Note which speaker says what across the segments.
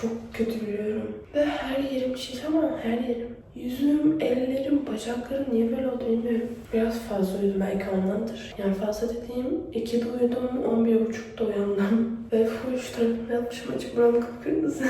Speaker 1: Çok kötü biliyorum. Ve her yerim şiş ama her yerim. Yüzüm, ellerim, bacaklarım niye böyle oldu bilmiyorum. Biraz fazla uyudum belki ondandır. Yani fazla dediğim 2'de uyudum, 11.30'da uyandım. Ve full şu tarafımı yapmışım açık buram kıpkırmızı.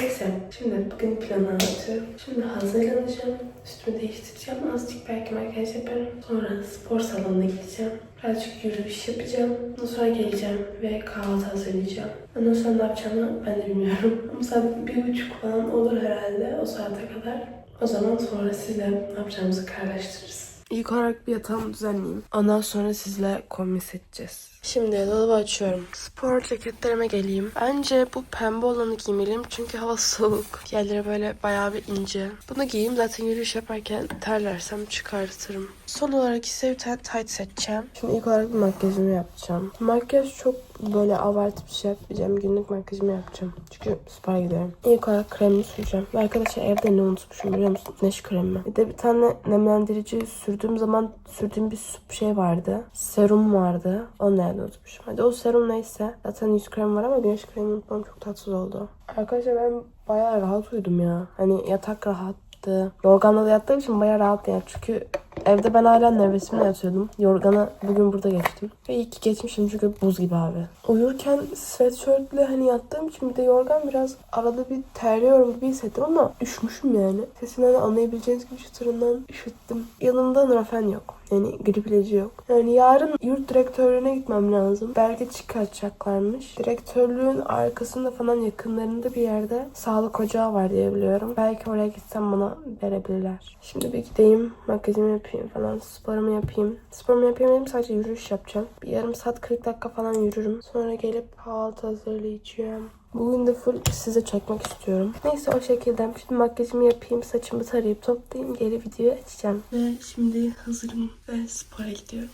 Speaker 1: Neyse, şimdi bugün planı anlatıyorum. Şimdi hazırlanacağım, üstümü değiştireceğim, azıcık belki makyaj yaparım. Sonra spor salonuna gideceğim. Birazcık yürüyüş yapacağım. Ondan sonra geleceğim ve kahvaltı hazırlayacağım. Ondan sonra ne yapacağımı ben de bilmiyorum. Ama saat bir buçuk falan olur herhalde o saate kadar. O zaman sonra sizle ne yapacağımızı kararlaştırırız. İlk olarak bir yatağımı düzenleyeyim. Ondan sonra sizle kombin seçeceğiz. Şimdi dolabı açıyorum. Spor ceketlerime geleyim. Bence bu pembe olanı giymeliyim çünkü hava soğuk. Yerleri böyle bayağı bir ince. Bunu giyeyim zaten yürüyüş yaparken terlersem çıkartırım. Son olarak ise bir tane tight seçeceğim. Şimdi ilk olarak bir makyajımı yapacağım. Makyaj çok böyle abartı bir şey yapmayacağım. Günlük makyajımı yapacağım. Çünkü spora gidiyorum. İlk olarak kremimi süreceğim. Ve arkadaşlar evde ne unutmuşum biliyor musun? Güneş kremi. Bir de bir tane nemlendirici sürdüğüm zaman sürdüğüm bir şey vardı. Serum vardı. Onu nerede unutmuşum. Hadi o serum neyse. Zaten yüz kremi var ama güneş kremi unutmam çok tatsız oldu. Arkadaşlar ben bayağı rahat uyudum ya. Hani yatak rahattı. Yorganla da yattığım için bayağı rahat yani. Çünkü evde ben hala nevresimle yatıyordum. Yorganı bugün burada geçtim. Ve iyi ki geçmişim çünkü buz gibi abi. Uyurken sweatshirtle hani yattığım için bir de yorgan biraz arada bir terliyorum gibi hissettim ama üşmüşüm yani. Sesimden de anlayabileceğiniz gibi çıtırından üşüttüm. Yanımda nurafen yok. Yani grip ilacı yok. Yani yarın yurt direktörlüğüne gitmem lazım. Belge çıkartacaklarmış. Direktörlüğün arkasında falan yakınlarında bir yerde sağlık ocağı var diye biliyorum. Belki oraya gitsem bana verebilirler. Şimdi bir gideyim. Makyajımı yapayım falan. Sporumu yapayım. Sporumu yapayım dedim sadece yürüyüş yapacağım. Bir yarım saat 40 dakika falan yürürüm. Sonra gelip kahvaltı hazırlayacağım. Bugün de full size çekmek istiyorum. Neyse o şekilde. Şimdi makyajımı yapayım, saçımı tarayıp toplayayım. Geri videoyu açacağım. Ve şimdi hazırım ve spora gidiyorum.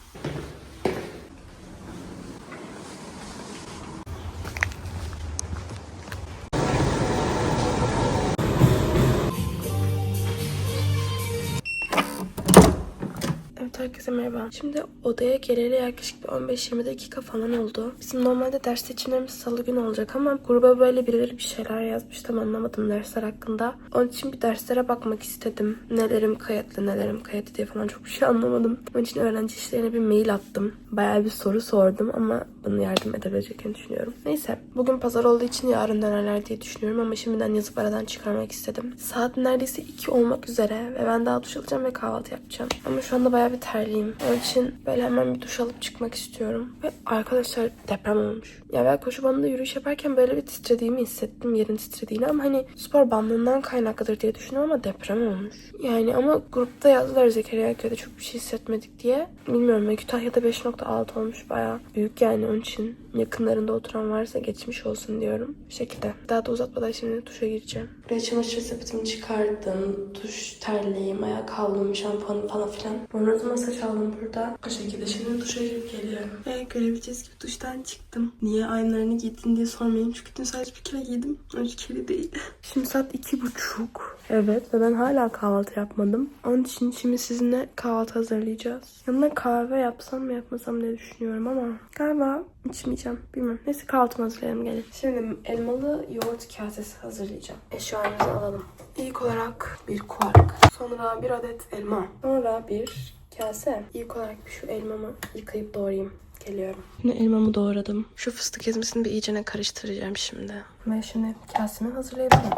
Speaker 1: Herkese merhaba. Şimdi odaya geleli yaklaşık bir 15-20 dakika falan oldu. Bizim normalde ders seçimlerimiz salı günü olacak ama gruba böyle birileri bir şeyler yazmış tam anlamadım dersler hakkında. Onun için bir derslere bakmak istedim. Nelerim kayıtlı nelerim kayıtlı diye falan çok bir şey anlamadım. Onun için öğrenci işlerine bir mail attım. Bayağı bir soru sordum ama bana yardım edebileceklerini düşünüyorum. Neyse bugün pazar olduğu için yarın dönerler diye düşünüyorum ama şimdiden yazıp aradan çıkarmak istedim. Saat neredeyse 2 olmak üzere ve ben daha duş alacağım ve kahvaltı yapacağım. Ama şu anda bayağı bir terliyim. Onun için böyle hemen bir duş alıp çıkmak istiyorum. Ve arkadaşlar deprem olmuş. Ya ben koşu bandında yürüyüş yaparken böyle bir titrediğimi hissettim. Yerin titrediğini ama hani spor bandından kaynaklıdır diye düşünüyorum ama deprem olmuş. Yani ama grupta yazdılar Zekeriya köyde çok bir şey hissetmedik diye. Bilmiyorum ben Kütahya'da 5.6 olmuş bayağı büyük yani onun için yakınlarında oturan varsa geçmiş olsun diyorum. Bu şekilde. Daha da uzatmadan şimdi duşa gireceğim. Buraya çamaşır sepetimi çıkardım. Duş terliğim, ayak havlum, şampuanım falan filan. Ondan masaj aldım burada. O şekilde şimdi duşa girip geliyorum. Ve görebileceğiz gibi duştan çıktım. Niye aynılarını giydin diye sormayın. Çünkü dün sadece bir kere giydim. Üç kere değil. Şimdi saat iki buçuk. Evet ve ben hala kahvaltı yapmadım. Onun için şimdi sizinle kahvaltı hazırlayacağız. Yanına kahve yapsam mı yapmasam diye düşünüyorum ama galiba içmeyeceğim. Bilmem. Neyse kahvaltımı hazırlayalım gelin. Şimdi elmalı yoğurt kasesi hazırlayacağım. Eşyalarımızı alalım. İlk olarak bir kuark. Sonra bir adet elma. Sonra bir kase. İlk olarak şu elmamı yıkayıp doğrayayım. Geliyorum. Şimdi elmamı doğradım. Şu fıstık ezmesini bir iyicene karıştıracağım şimdi. Ve şimdi kasemi hazırlayabilirim.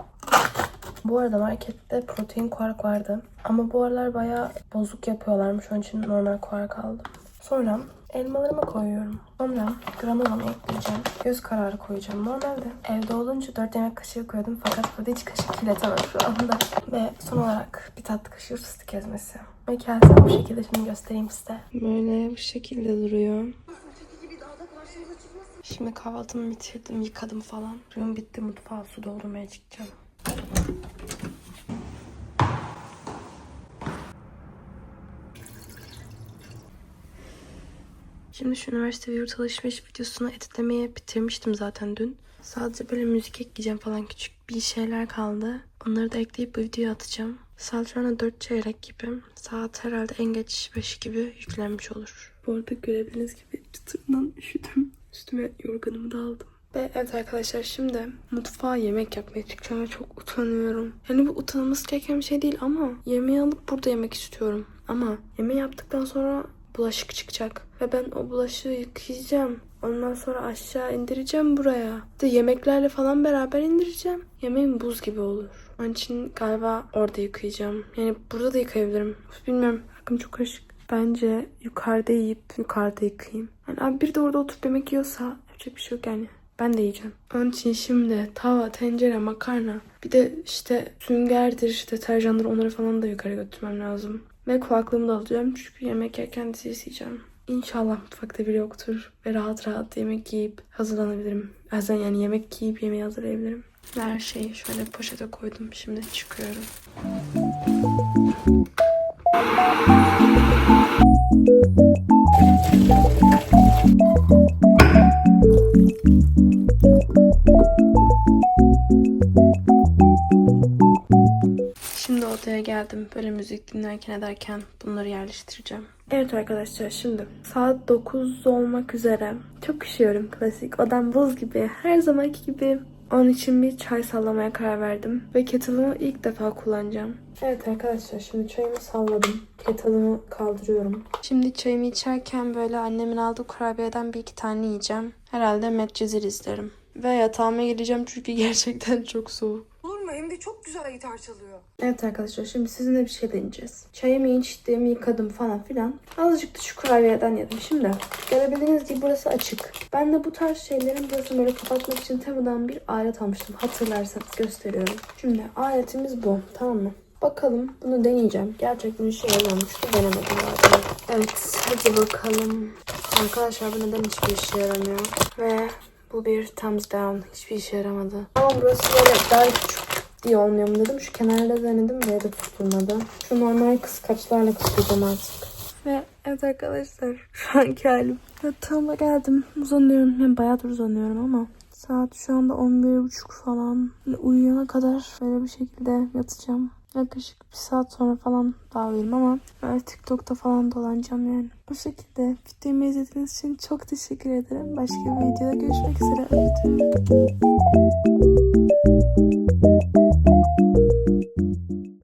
Speaker 1: Bu arada markette protein kuark vardı. Ama bu aralar bayağı bozuk yapıyorlarmış. Onun için normal kuark aldım. Sonra elmalarımı koyuyorum. Sonra granolamı ekleyeceğim. Göz kararı koyacağım. Normalde evde olunca 4 yemek kaşığı koyuyordum. Fakat burada hiç kaşık kirletemem şu anda. Ve son olarak bir tatlı kaşığı fıstık ezmesi. Ve kasem bu şekilde şimdi göstereyim size. Böyle bu şekilde duruyor. Şimdi kahvaltımı bitirdim, yıkadım falan. Suyum bitti, mutfağa su doldurmaya çıkacağım. Şimdi şu üniversite ve yurt alışveriş videosunu editlemeye bitirmiştim zaten dün. Sadece böyle müzik ekleyeceğim falan küçük bir şeyler kaldı. Onları da ekleyip bu videoya atacağım. Saat şu anda 4 çeyrek gibi. Saat herhalde en geç 5 gibi yüklenmiş olur. Bu arada görebildiğiniz gibi çıtırından üşüdüm. Üstüme yorganımı da aldım. Ve evet arkadaşlar şimdi mutfağa yemek yapmaya çıkacağım ve çok utanıyorum. Yani bu utanılması gereken bir şey değil ama yemeği alıp burada yemek istiyorum. Ama yemeği yaptıktan sonra bulaşık çıkacak. Ve ben o bulaşığı yıkayacağım. Ondan sonra aşağı indireceğim buraya. De yemeklerle falan beraber indireceğim. Yemeğim buz gibi olur. Onun için galiba orada yıkayacağım. Yani burada da yıkayabilirim. Bilmiyorum. Aklım çok karışık. Bence yukarıda yiyip yukarıda yıkayayım. Yani abi bir de orada oturup yemek yiyorsa yapacak bir şey yok yani. Ben de yiyeceğim. Onun için şimdi tava, tencere, makarna bir de işte süngerdir, deterjandır onları falan da yukarı götürmem lazım. Ve kulaklığımı da alacağım çünkü yemek yerken dizi izleyeceğim. İnşallah mutfakta biri yoktur ve rahat rahat yemek yiyip hazırlanabilirim. Bazen yani yemek yiyip yemeği hazırlayabilirim. Her şeyi şöyle poşete koydum. Şimdi çıkıyorum. Geldim. Böyle müzik dinlerken ederken bunları yerleştireceğim. Evet arkadaşlar şimdi saat 9 olmak üzere. Çok üşüyorum klasik. Odam buz gibi. Her zamanki gibi. Onun için bir çay sallamaya karar verdim. Ve kettle'ımı ilk defa kullanacağım. Evet arkadaşlar şimdi çayımı salladım. Kettle'ımı kaldırıyorum. Şimdi çayımı içerken böyle annemin aldığı kurabiyeden bir iki tane yiyeceğim. Herhalde Medcezir izlerim. Ve yatağıma gireceğim çünkü gerçekten çok soğuk.
Speaker 2: Olur mu? Hem de çok güzel gitar çalıyor.
Speaker 1: Evet arkadaşlar şimdi sizinle bir şey deneyeceğiz. Çayımı içtim, yıkadım falan filan. Azıcık da şu kurabiyeden yedim. Şimdi görebildiğiniz gibi burası açık. Ben de bu tarz şeylerin burasını böyle kapatmak için Temu'dan bir alet almıştım. Hatırlarsanız gösteriyorum. Şimdi aletimiz bu. Tamam mı? Bakalım bunu deneyeceğim. Gerçekten işe yarıyormuştu. Denemedim zaten. Evet hadi bakalım. Arkadaşlar bu neden hiçbir işe yaramıyor. Ve bu bir thumbs down. Hiçbir işe yaramadı. Ama burası böyle daha küçük diye olmuyor mu dedim. Şu kenarda denedim ve de tutturmadı. Şu normal kıskaçlarla kısacağım artık. Ve evet arkadaşlar şu anki halim. Yatağıma geldim. Uzanıyorum. Yani bayağıdır uzanıyorum ama saat şu anda 11.30 falan. Uyuyana kadar böyle bir şekilde yatacağım. Yaklaşık bir saat sonra falan daha uyurum ama böyle TikTok'ta falan dolanacağım yani. Bu şekilde videomu izlediğiniz için çok teşekkür ederim. Başka bir videoda görüşmek üzere. Öptüm.